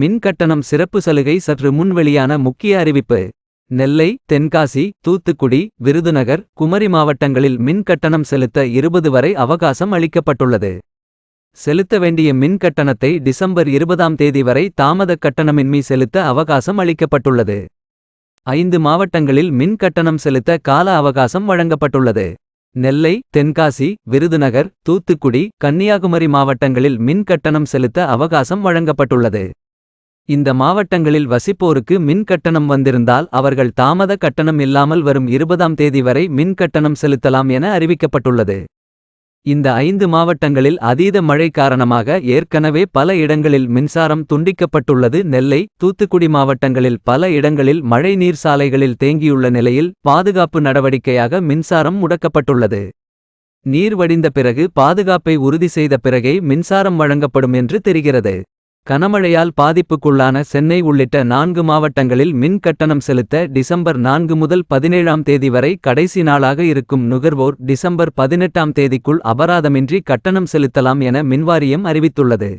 மின் கட்டணம் சிறப்பு சலுகை சற்று முன் வெளியான முக்கிய அறிவிப்பு. நெல்லை தென்காசி தூத்துக்குடி விருதுநகர் குமரி மாவட்டங்களில் மின் கட்டணம் செலுத்த இருபது வரை அவகாசம் அளிக்கப்பட்டுள்ளது. செலுத்த வேண்டிய மின் கட்டணத்தை டிசம்பர் இருபதாம் தேதி வரை தாமத கட்டணமின்மை செலுத்த அவகாசம் அளிக்கப்பட்டுள்ளது. ஐந்து மாவட்டங்களில் மின் கட்டணம் செலுத்த கால அவகாசம் வழங்கப்பட்டுள்ளது. நெல்லை தென்காசி விருதுநகர் தூத்துக்குடி கன்னியாகுமரி மாவட்டங்களில் மின் கட்டணம் செலுத்த அவகாசம் வழங்கப்பட்டுள்ளது. இந்த மாவட்டங்களில் வசிப்போருக்கு மின் கட்டணம் வந்திருந்தால் அவர்கள் தாமத கட்டணம் இல்லாமல் வரும் இருபதாம் தேதி வரை மின் கட்டணம் செலுத்தலாம் என அறிவிக்கப்பட்டுள்ளது. இந்த ஐந்து மாவட்டங்களில் அதீத மழை காரணமாக ஏற்கனவே பல இடங்களில் மின்சாரம் துண்டிக்கப்பட்டுள்ளது. நெல்லை தூத்துக்குடி மாவட்டங்களில் பல இடங்களில் மழைநீர் சாலைகளில் தேங்கியுள்ள நிலையில் பாதுகாப்பு நடவடிக்கையாக மின்சாரம் முடக்கப்பட்டுள்ளது. நீர் வடிந்த பிறகு பாதுகாப்பை உறுதி செய்த பிறகே மின்சாரம் வழங்கப்படும் என்று தெரிகிறது. கனமழையால் பாதிப்புக்குள்ளான சென்னை உள்ளிட்ட நான்கு மாவட்டங்களில் மின் கட்டணம் செலுத்த டிசம்பர் நான்கு முதல் பதினேழாம் தேதி வரை கடைசி நாளாக இருக்கும் நுகர்வோர் டிசம்பர் பதினெட்டாம் தேதிக்குள் அபராதமின்றி கட்டணம் செலுத்தலாம் என மின்வாரியம் அறிவித்துள்ளது.